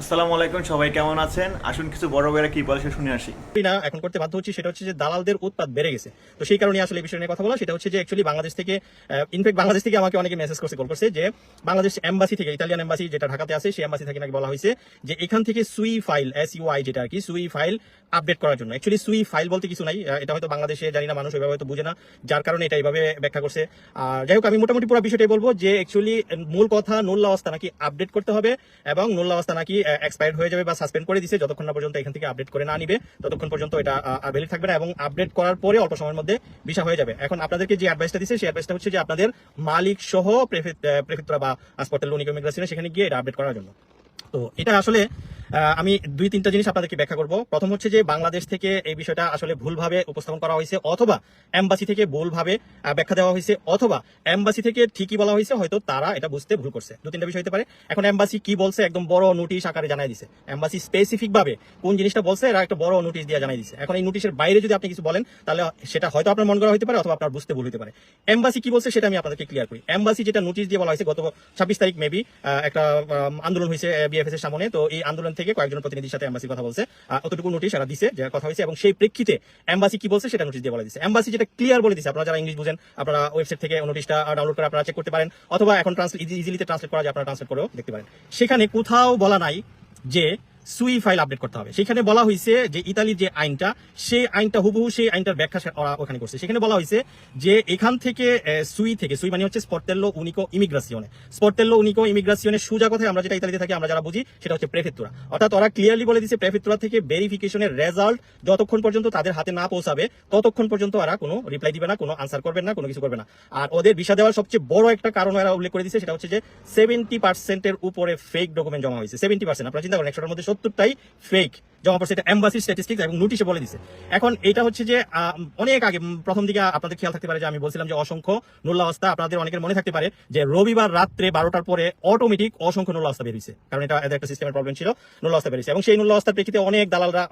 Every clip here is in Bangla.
আসসালামু আলাইকুম, সবাই কেমন আছেন? আসুন কিছু বড় ভাইরা কি বলে শুনে আসি। না, এখন করতে বাধ্য হচ্ছি, সেটা হচ্ছে যে দালালদের উৎপাদ বেড়ে গেছে। তো সেই কারণে আসলে এই বিষয় নিয়ে কথা বলা, সেটা হচ্ছে যে অ্যাকচুয়ালি বাংলাদেশ থেকে ইনফ্যাক্ট বাংলাদেশ থেকে আমাকে অনেকে মেসেজ করছে কল করছে যে বাংলাদেশ এম্বাসি থেকে ইতালিয়ান এম্বাসি যেটা ঢাকাতে আছে, সেই এম্বাসি থেকে নাকি বলা হয়েছে যে এখান থেকে সুই ফাইল এস ইউআই যেটা আর কি সুই ফাইল আপডেট করার জন্য। অ্যাকচুয়ালি সুই ফাইল বলতে কিছু নাই এটা হয়তো বাংলাদেশে, জানি না, মানুষ ওইভাবে হয়তো বুঝে না, যার কারণে এটা এইভাবে ব্যাখ্যা করছে। আর যাই হোক, আমি মোটামুটি পুরো বিষয়টাই বলব যে অ্যাকচুয়ালি মূল কথা নুল্লা অবস্থা নাকি আপডেট করতে হবে, এবং নুল্লা অবস্থা নাকি এক্সপায়ার্ড হয়ে যাবে বা সাসপেন্ড করে দিছে, যতক্ষণ না পর্যন্ত এখান থেকে আপডেট করে না নিবে, ততক্ষণ পর্যন্ত এটা ভ্যালিড থাকবে না এবং আপডেট করার পরে অল্প সময়ের মধ্যে ভিসা হয়ে যাবে। এখন আপনাদেরকে যে অ্যাডভাইসটা দিচ্ছে সেই অ্যাডভাইসটা হচ্ছে যে আপনাদের মালিক সহ প্রেফেক্টরা বা হাসপাতাল লোনিক ইমিগ্রেশনে সেখানে গিয়ে এটা আপডেট করার জন্য। তো এটা আসলে আমি দুই তিনটা জিনিস আপনাদেরকে ব্যাখ্যা করব। প্রথম হচ্ছে যে বাংলাদেশ থেকে এই বিষয়টা আসলে ভুলভাবে উপস্থাপন করা হয়েছে অথবা এম্বাসি থেকে ভুলভাবে ব্যাখ্যা দেওয়া হয়েছে অথবা এম্বাসি থেকে ঠিকই বলা হয়েছে, হয়তো তারা এটা বুঝতে ভুল করছে। দু তিনটা বিষয় হতে পারে। এখন এম্বাসি কি বলছে একদম বড় নোটিশ আকারে জানাই দিছে। এম্বাসি স্পেসিফিক ভাবে কোন জিনিসটা বলছে, এরা একটা বড় নোটিশ দিয়ে জানাই দিছে। এখন এই নোটিশের বাইরে যদি আপনি কিছু বলেন, তাহলে সেটা হয়তো আপনার মন করা হতে পারে অথবা আপনার বুঝতে ভুল হতে পারে। এম্বাসি কি বলছে সেটা আমি আপনাদেরকে ক্লিয়ার করি। এম্বাসি যেটা নোটিশ দিয়ে বলা হয়েছে, গত ছাব্বিশ তারিখ মেবি একটা আন্দোলন হয়েছে বিএফএস এর সামনে। তো এই আন্দোলন থেকে কয়েকজন প্রতিনিধির সাথে এম্বাসি কথা বলছে। অতটুকু নোটিশ এরা দিছে যে কথা হয়েছে এবং সেই প্রেক্ষিতে এম্বাসি কি বলছে সেটা নোটিশ দিয়ে বলা দিচ্ছে এম্বাসি যেটা ক্লিয়ার বলে দিচ্ছে আপনারা যারা ইংলিশ বুঝেন, আপনারা ওয়েবসাইট থেকে নোটিশটা ডাউনলোড করে আপনারা চেক করতে পারেন, অথবা এখন ট্রান্সলেট ইজিলিতে ট্রান্সলেট করা যায়, আপনারা ট্রান্সলেট করেও দেখতে পারেন। সেখানে কোথাও বলা নাই যে সুই ফাইল আপডেট করতে হবে। সেখানে বলা হয়েছে যে ইতালির যে আইনটা, সেই আইনটা হুবহু সেই আইনটার ব্যাখ্যা ওরা ওখানে করছে। সেখানে বলা হয়েছে যে এখান থেকে সুই থেকে, সুই মানে হচ্ছে স্পর্টেল্লো উনিকো ইমিগ্রাসিওনে। স্পর্টেল্লো উনিকো ইমিগ্রাসিওনের সোজা কথায়? আমরা যেটা ইতালিতে থাকি, আমরা যারা বুঝি, সেটা হচ্ছে প্রেফেত্তুরা। অর্থাৎ ওরা ক্লিয়ারলি বলে দিচ্ছে প্রেফেত্তুরা থেকে ভেরিফিকেশনের রেজাল্ট যতক্ষণ পর্যন্ত তাদের হাতে না পৌঁছাবে, ততক্ষণ পর্যন্ত ওরা কোনো রিপ্লাই দিবে না, কোনো আনসার করবেন না, কোনো কিছু করবে না। আর ওদের ভিসা দেওয়ার সবচেয়ে বড় একটা কারণ এরা উল্লেখ করে দিচ্ছে সেটা হচ্ছে যে সেভেন্টি পার্সেন্টের উপরে ফেক ডকুমেন্ট জমা হয়েছে। সেভেন্টি পার্সেন্ট আপনারা চিন্তা করেন, একশোটার মধ্যে সত্তরটাই ফেক জমা পড়ছে, এটা এবং নোটিশে বলে দিছে। এখন এটা হচ্ছে যে অনেক আগে প্রথম দিকে আপনাদের খেয়াল থাকতে পারে যে আমি বলছিলাম যে অসংখ্য আপনাদের অনেকের মনে থাকতে পারে যে রবিবার রাত্রে বারোটার পরে অটোমেটিক অসংখ্য বেরিয়েছে কারণ এটা একটা সিস্টেমের প্রবলেম ছিল বেরিয়েছে এবং সেই প্রেক্ষিতে অনেক দালালরা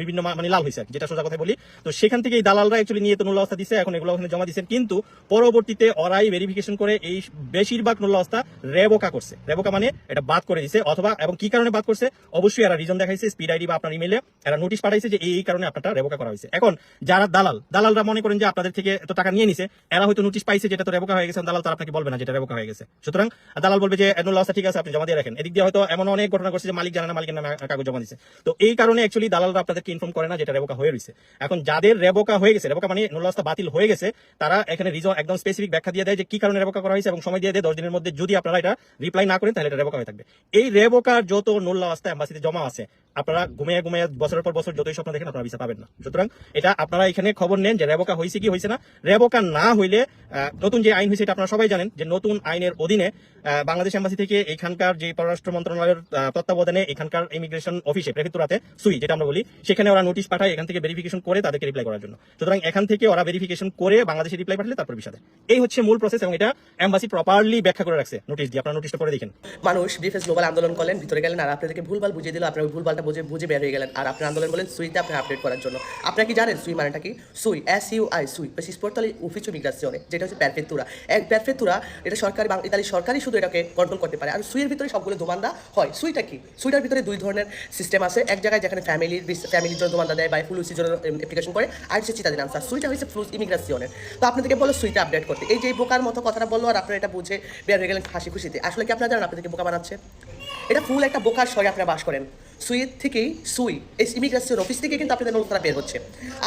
বিভিন্ন মানে লাল হয়েছে যেটা সোজা কথা বলি। তো সেখান থেকে এই দালালরা অ্যাকচুয়ালি নিয়ে তো নুল্লাবস্থা দিছে, এখন এগুলো ওখানে জমা দিচ্ছেন কিন্তু পরবর্তীতে ওরাই ভেরিফিকেশন করে এই বেশিরভাগ নুল্লাবস্থা রেবোকা করছে। রেবোকা মানে এটা বাদ করে দিছে, অথবা, এবং কি কারণে বাদ করছে? অবশ্যই এরা রিজন দেখাইছে স্পিড আইডি বা আপনার ইমেলে এরা নোটিশ পাঠাইছে যে এই কারণে আপনারটা রেবোকা করা হয়েছে। এখন যারা দালাল, দালালরা মনে করেন যে আপনাদের থেকে এত টাকা নিয়ে নিছে, এরা হয়তো নোটিশ পাইছে যেটা তো রেবোকা হয়ে গেছে, দালাল তার আপনাকে বলবে না যেটা রেবোকা হয়ে গেছে। সুতরাং দালাল বলবে যে নুল্লাবস্থা ঠিক আছে, আপনি জমা দিয়ে রাখেন। এদিক দিয়ে হয়তো এমন অনেক ঘটনা করছে যে মালিক জানে না, মালিকের নামে কাগজ জমা দিছে। তো এই কারণে অ্যাকচুয়ালি দালালরা আপনাদেরকে ইনফর্ম করে না যেটা রেবোকা হয়ে রয়েছে এখন যাদের রেবোকা হয়ে গেছে রেবোকা মানে নুল্লাবস্থা বাতিল হয়ে গেছে, তারা এখানে রিজন একদম স্পেসিফিক ব্যাখ্যা দিয়ে দেয় যে কি কারণে রেবোকা করা হয়েছে এবং সময় দিয়ে দেয় দশ দিনের মধ্যে যদি আপনারা এটা রিপ্লাই না করেন, তাহলে এটা রেবোকা হয়ে থাকবে। এই রেবোকার যত নুল্লাবস্থা এম্বাসিতে জমা আছে আপনারা ঘুমিয়ে ঘুমিয়ে বছরের পর বছর যতই স্বপ্ন দেখেন আপনারা ভিসা পাবেন না। সুতরাং এটা আপনারা এখানে খবর নেন যে রেবোকা হয়েছে কি হয়েছে না। রেবোকা না হইলে নতুন যে আইন হয়েছে এটা আপনারা সবাই জানেন যে নতুন আইনের অধীনে বাংলাদেশ এম্বাসি থেকে এখানকার যে পররাষ্ট্র মন্ত্রণালয়ের তত্ত্বাবধানে এখানকার ইমিগ্রেশন অফিসে প্রেফেক্টুরাতে সুই, যেটা আমরা বলি, সেখানে ওরা নোটিশ পাঠায় এখান থেকে ভেরিফিকেশন করে তাদেরকে রিপ্লাই করার জন্য। সুতরাং এখান থেকে ওরা ভেরিফিকেশন করে বাংলাদেশে রিপ্লাই পাঠালে তারপর ভিসা দেয়। এই হচ্ছে মূল প্রসেস এবং এটা এম্বাসি প্রপারলি ব্যাখ্যা করে রাখছে নোটিশ দিয়ে। আপনারা নোটিশটা করে দেখেন। মানুষ বিএফএস গ্লোবাল আন্দোলন করলেন, ভিতরে গেলেন আর আপনাদেরকে ভুলভাল বুঝিয়ে দিল, আপনারা ভুলভালটা বুঝে বুঝে বের হয়ে গেলেন। আর আপনি আন্দোলন বলেন সুইতে আপনি আপডেট করার জন্য। আপনারা কি জানেন সুই মানেটা কি? সুই এস ইউ আই সুই। বেশি স্পোর্টালি অফিসিও মিগ্রাসিওনে যেটা হচ্ছে প্যারফেতুরা এক প্যারফেক্তুরা এটা সরকারি ইতালি সরকারই শুধু এটাকে কন্ট্রোল করতে পারে। আর সুইয়ের ভিতরে সবগুলো দোমান্দা হয়। সুইটা কি? সুইটার ভিতরে দুই ধরনের সিস্টেম আছে। এক জায়গায় যেখানে ফ্যামিলির ফ্যামিলির জন্য দোমান্দা দেয় বা ফুলুসির জন্য অ্যাপ্লিকেশন করে। আর হচ্ছে চিতাদিন আনসার সুইটা হচ্ছে ফ্লুস ইমিগ্রাসিওনের তো আপনাদেরকে বলো সুইটা আপডেট করতে। এই যে বোকার মতো কথাটা বলল আর আপনারা এটা বুঝে বের হয়ে গেলেন হাসি খুশিতে। আসলে কি আপনারা জানেন আপনাদেরকে বোকা বানাচ্ছে? এটা ফুল একটা বোকার স্বরে আপনারা বাস করেন। সুইয়ের থেকেই সুই, এই ইমিগ্রেশন অফিস থেকে কিন্তু আপনাদের নোটটা বের হচ্ছে।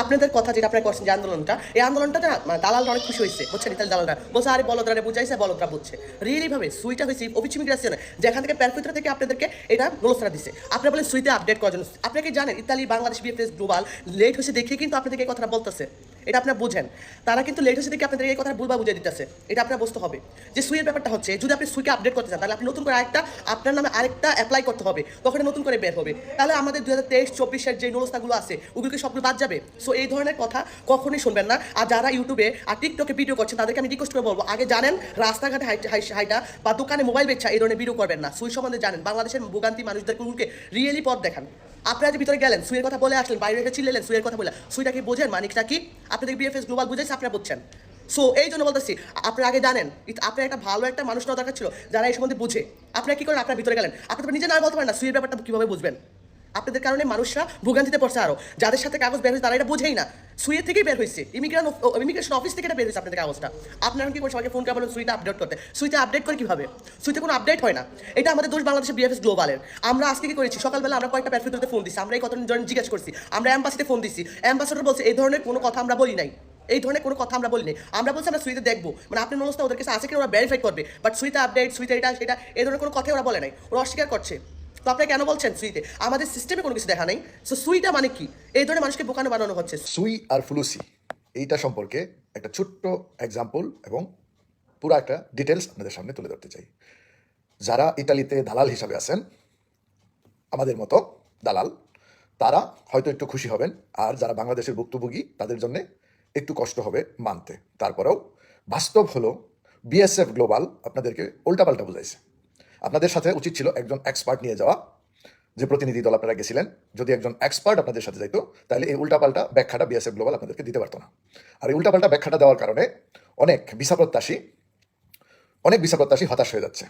আপনাদের কথা যেটা আপনারা করছেন, যে আন্দোলনটা, এই আন্দোলনটা না মানে দালালরা অনেক খুশি হয়েছে। বুঝছেন, ইতালি দালালরা। বলছে, আরে বলদরা বুঝাইছে বলদরা বুঝছে। রিয়েলি ভাবে, সুইটা হয়েছে অফিস ইমিগ্রেশন যেখান থেকে প্যারফেক্টরা থেকে আপনাদেরকে এটা নোলসরা দিচ্ছে আপনারা বলেন, সুইতে আপডেট করার জন্য আপনাকে জানেন, Italy, Bangladesh, VFS, global late হয়েছে দেখে কিন্তু আপনাদেরকে এই কথাটা বলতেছে। এটা আপনারা বুঝেন। তারা কিন্তু লেট হয়েছে দেখে আপনাদের এই কথা ভুলবা বুঝিয়ে দিতেছে। এটা আপনার বুঝতে হবে। যে সুইয়ের ব্যাপারটা হচ্ছে, যদি আপনি সুইকে আপডেট করতে চান, তাহলে আপনি নতুন করে আরেকটা আপনার নামে আরেকটা অ্যাপ্লাই করতে হবে তখন নতুন করে বের হবে। তাহলে আমাদের দুই হাজার তেইশ, চব্বিশের যে ব্যবস্থাগুলো আছে, ওগুলোকে সবগুলো বাদ যাবে। সো এই ধরনের কথা কখনোই শুনবেন না। আর যারা ইউটিউবে আর টিকটকে ভিডিও করছেন, তাদেরকে আমি রিকোয়েস্ট করে বলব, আগে জানেন, রাস্তাঘাটে হাই- হাইটা বা দোকানে মোবাইল বেচা, এই ধরনের ভিডিও করবেন না। সুই সম্বন্ধে জানেন, বাংলাদেশের ভোগান্তি মানুষদেরকে রিয়েলি পথ দেখান। আপনারা যে ভিতরে গেলেন, সুইয়ের কথা বলে আসলেন, বাইরে রেখে সুইয়ের কথা বলে, সুইটাকে বোঝেন মানিকটা কি? আপনাদের বিএফএস গ্লোবাল বুঝেছে আপনারা বুঝছেন। সো এই জন্য বলতেছি আপনি আগে জানেন আপনার একটা ভালো একটা মানুষ নেওয়া দরকার ছিল, যারা এই সম্বন্ধে বুঝে। আপনারা কি করেন? আপনার ভিতরে গেলেন। আপনি তো নিজে না বলতে পারেন না, সুইয়ের ব্যাপারটা কীভাবে বুঝবেন? আপনাদের কারণে মানুষরা ভোগান্তিতে পড়ছে আরও। যাদের সাথে কাগজ বের হয়েছে, তারা এটা বোঝেই না। সুইয়ের থেকেই বের হয়েছে। ইমিগ্রেশন ইমিগ্রেশন অফিস থেকে এটা বের হয়েছে আপনাদের কাগজটা। আপনারা কি করে সবাইকে ফোন করে সুইটা আপডেট করতে। সুইতে আপডেট করে কীভাবে? সুইতে কোনো আপডেট হয় না। এটা আমাদের দোষ বাংলাদেশের বিএফএস গ্লোবালের আমরা আজকে কি করেছি? সকালবেলা আমরা কয়েকটা প্যারফিউতে ফোন দিচ্ছি আমরা এই কতজন জন জিজ্ঞেস করছি। আমরা অ্যাম্বাসিতে ফোন দিচ্ছি অ্যাম্বাসেডর বলছে, এই ধরনের কোনো কথা আমরা বলি নাই। এই ধরনের কোনো কথা আমরা বলিনি আমরা বলছি আমরা সুইতে দেখব। মানে আপনার মনস্থা ওদের কাছে আছে কিনা, ওরা ভেরিফাই করবে। বাট সুইতে আপডেট সুইতে এটা, সেটা, এই ধরনের কোনো কথাই ওরা বলে নাই। ওরা অস্বীকার করছে। তো আপনারা কেন বলছেন সুইতে? আমাদের সিস্টেমে কোনো কিছু দেখা নেই। সো সুইটা মানে কি? এই ধরনের মানুষকে বোকানো বানানো হচ্ছে। সুই আর ফুলুসি, এইটা সম্পর্কে একটা ছোট্ট এক্সাম্পল এবং পুরো একটা ডিটেলস আপনাদের সামনে তুলে ধরতে চাই। যারা ইটালিতে দালাল হিসাবে আছেন, আমাদের মতো দালাল, তারা হয়তো একটু খুশি হবেন। আর যারা বাংলাদেশের ভুক্তভোগী, তাদের জন্য একটু কষ্ট হবে মানতে। তারপরেও বাস্তব হলো বিএসএফ গ্লোবাল আপনাদেরকে উল্টাপাল্টা বুঝাইছে। আপনাদের সাথে উচিত ছিল একজন এক্সপার্ট নিয়ে যাওয়া, যে প্রতিনিধি দল আপনারা গেছিলেন। যদি একজন এক্সপার্ট আপনাদের সাথে যাইতো, তাহলে এই উল্টাপাল্টা ব্যাখ্যাটা বিএসএফ গ্লোবাল আপনাদেরকে দিতে পারতো না। আর এই উল্টাপাল্টা ব্যাখ্যাটা দেওয়ার কারণে অনেক ভিসাপ্রত্যাশী অনেক ভিসাপ্রত্যাশী হতাশ হয়ে যাচ্ছে।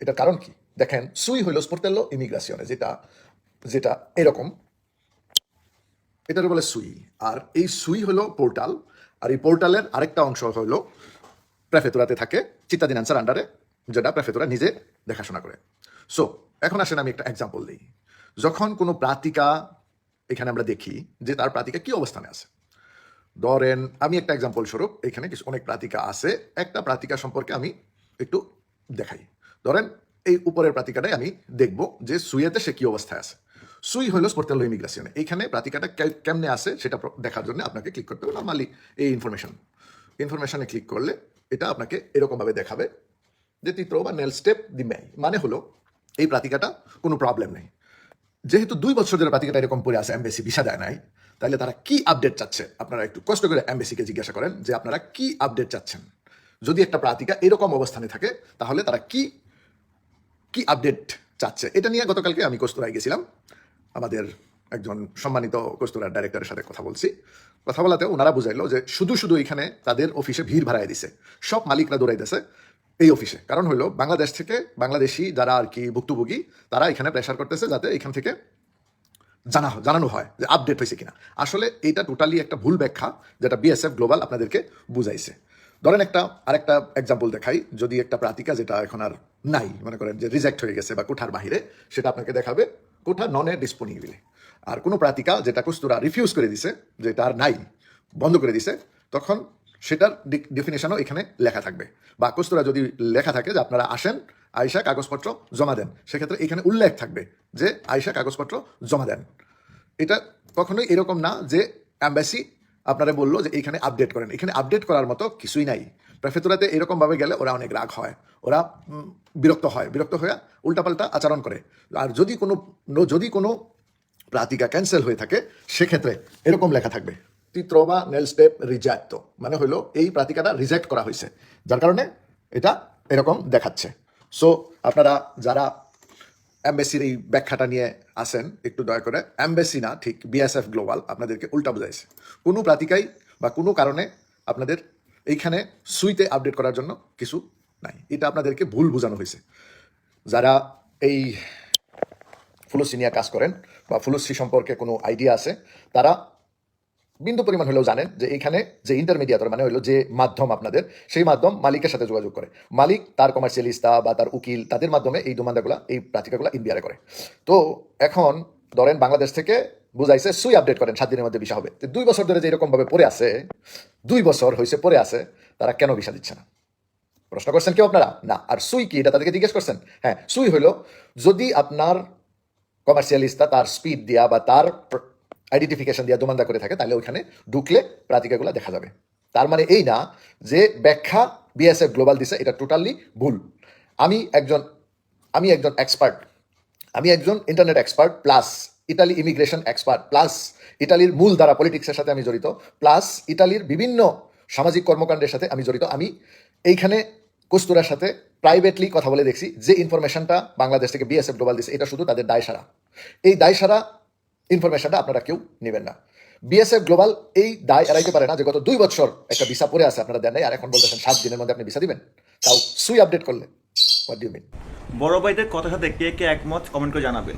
এটার কারণ কি? দেখেন, সুই হইল স্পোর্টেল্লো ইমিগ্রাসিওনে যেটা যেটা এরকম। এটার বলে সুই। আর এই সুই হলো পোর্টাল আর এই পোর্টালের আরেকটা অংশ হলো প্রেফেতুরাতে থাকে চিত্তাদিন আনসার আন্ডারে যেটা প্রেফেতুরা নিজে দেখাশোনা করে। সো এখন আসেন আমি একটা এক্সাম্পল দিই। যখন কোনো প্রাতিকা, এখানে আমরা দেখি যে তার প্রাতিকা কি অবস্থানে আছে। ধরেন, আমি একটা এক্সাম্পল স্বরূপ, এখানে কিছু অনেক প্রাতিকা আছে, একটা প্রাতিকা সম্পর্কে আমি একটু দেখাই। ধরেন, এই উপরের প্রাতিকাটাই আমি দেখব যে সুইয়েতে সে কি অবস্থায় আছে। সুই হলো স্পোর্টেলো ইমিগ্রেশনে এইখানে প্রাতিকাটা কেমনে আসে সেটা দেখার জন্য আপনাকে ক্লিক করতে হবে। নর্মালি এই ইনফরমেশন ইনফরমেশনে ক্লিক করলে এটা আপনাকে এরকমভাবে দেখাবে যে চিত্র বা নেল স্টেপ দি ম্যাই মানে হলো এই প্রাতিকাটা কোনো প্রবলেম নেই। যেহেতু দুই বছর ধরে প্রাতিকাটা এরকম পড়ে আছে এমবেসি ভিসা দেয় নাই, তাহলে তারা কি আপডেট চাচ্ছে? আপনারা একটু কষ্ট করে এমবেসিকে জিজ্ঞাসা করেন যে আপনারা কি আপডেট চাচ্ছেন? যদি একটা প্রাতিকা এরকম অবস্থানে থাকে, তাহলে তারা কি কি আপডেট চাচ্ছে? এটা নিয়ে গতকালকে আমি কস্তুরায় গেছিলাম। আমাদের একজন সম্মানিত কস্তুরার ডাইরেক্টরের সাথে কথা বলছি। কথা বলাতে ওনারা বুঝাইলো যে শুধু শুধু এখানে তাদের অফিসে ভিড় ভাড়ায় দিছে। সব মালিকরা দৌড়াইতেছে এই অফিসে কারণ হলো বাংলাদেশ থেকে বাংলাদেশি যারা আর কি ভুক্তভোগী, তারা এখানে প্রেশার করতেছে যাতে এখান থেকে জানা জানানো হয় যে আপডেট হয়েছে কিনা। আসলে এটা টোটালি একটা ভুল ব্যাখ্যা যেটা বিএসএফ গ্লোবাল আপনাদেরকে বুঝাইছে। ধরেন একটা আরেকটা এক্সাম্পল দেখাই। যদি একটা প্রাতিকা যেটা এখন আর নাই, মনে করেন যে রিজেক্ট হয়ে গেছে বা কোঠার বাহিরে, সেটা আপনাকে দেখাবে। কোঠা ননে ডিসপোনিবলে আর কোনো প্রাতিকা যেটা কুস্তুরা রিফিউজ করে দিছে যে তার নাই, বন্ধ করে দিছে, তখন সেটার ডেফিনেশনও এখানে লেখা থাকবে। বা কুস্তুরা যদি লেখা থাকে যে আপনারা আসেন আয়সা কাগজপত্র জমা দেন, সেক্ষেত্রে এখানে উল্লেখ থাকবে যে আয়সা কাগজপত্র জমা দেন। এটা কখনোই এরকম না যে অ্যাম্বাসি আপনারা বলল যে এখানে আপডেট করেন। এখানে আপডেট করার মতো কিছুই নাই। প্রেফেতুরাতে এরকমভাবে গেলে ওরা অনেক রাগ হয়। ওরা বিরক্ত হয়। বিরক্ত হয়ে উল্টাপাল্টা আচরণ করে। আর যদি কোনো যদি কোনো প্রাতিকা ক্যান্সেল হয়ে থাকে, সেক্ষেত্রে এরকম লেখা থাকবে চিত্র বা নেল স্টেপ রিজেক্ট মানে হলো এই প্রাতিকাটা রিজেক্ট করা হয়েছে। যার কারণে এটা এরকম দেখাচ্ছে। সো আপনারা যারা অ্যাম্বাসির এই ব্যাখ্যাটা নিয়ে আসেন, একটু দয়া করে অ্যাম্বাসি না, ঠিক বিএসএফ গ্লোবাল, আপনাদেরকে উল্টা বুঝাইছে। কোনো প্রাতিকাই বা কোনো কারণে আপনাদের এইখানে সুইতে আপডেট করার জন্য কিছু নাই। এটা আপনাদেরকে ভুল বোঝানো হয়েছে। যারা এই ফুলসি নিয়ে কাজ করেন বা ফুলসি সম্পর্কে কোনো আইডিয়া আছে, তারা বিন্দু পরিমাণ হলেও জানেন যে এখানে যে ইন্টারমিডিয়েটর মানে হলো যে মাধ্যম আপনাদের, সেই মাধ্যম মালিকের সাথে যোগাযোগ করে। মালিক তার কমার্শিয়ালিস্তা বা তার উকিল তাদের মাধ্যমে এই ডোমান্দাগুলা এই প্রাতিকাগুলো ইন্ডিয়ারে করে। তো এখন ধরেন বাংলাদেশ থেকে বুঝাইছে, সুই আপডেট করেন, সাত দিনের মধ্যে ভিসা হবে। দুই বছর ধরে যে এরকম ভাবে পড়ে আছে, দুই বছর হয়েছে পড়ে আছে, তারা কেন ভিসা দিচ্ছে না? প্রশ্ন করছেন কেউ আপনারা? না। আর সুই কি? এটা তাদেরকে জিজ্ঞেস করছেন? হ্যাঁ সুই হইল, যদি আপনার কমার্শিয়ালিস্টটা তার স্পিড দিয়া বা তার আইডেন্টিফিকেশন দিয়া দোমান্দা করে থাকে, তাহলে ওইখানে ঢুকলে প্রাতিকাগুলো দেখা যাবে। তার মানে এই না যে ব্যাখ্যা বিএসএফ গ্লোবাল দিছে, এটা টোটালি ভুল। আমি একজন আমি একজন এক্সপার্ট আমি একজন internet expert plus Italy immigration expert plus ইটালির মূল দ্বারা পলিটিক্সের সাথে আমি জড়িত প্লাস ইটালির বিভিন্ন সামাজিক কর্মকাণ্ডের সাথে আমি জড়িত। আমি এইখানে কস্তুরার সাথে প্রাইভেটলি কথা বলে দেখছি যে ইনফরমেশনটা বাংলাদেশ থেকে বিএসএফ গ্লোবাল দিচ্ছে এটা শুধু তাদের দায় সারা। এই দায় সারা ইনফরমেশনটা আপনারা কেউ নেবেন না। বিএসএফ গ্লোবাল এই দায় এড়াইতে পারে না যে গত দুই বছর একটা ভিসা পড়ে আছে, আপনারা দেন নাই, আর এখন বলতেছেন সাত দিনের মধ্যে আপনি ভিসা দিবেন। তাও সুই আপডেট করলে হোয়াট ডু মিন বড় ভাইদের কথার সাথে কে কে একমত কমেন্ট করে জানাবেন।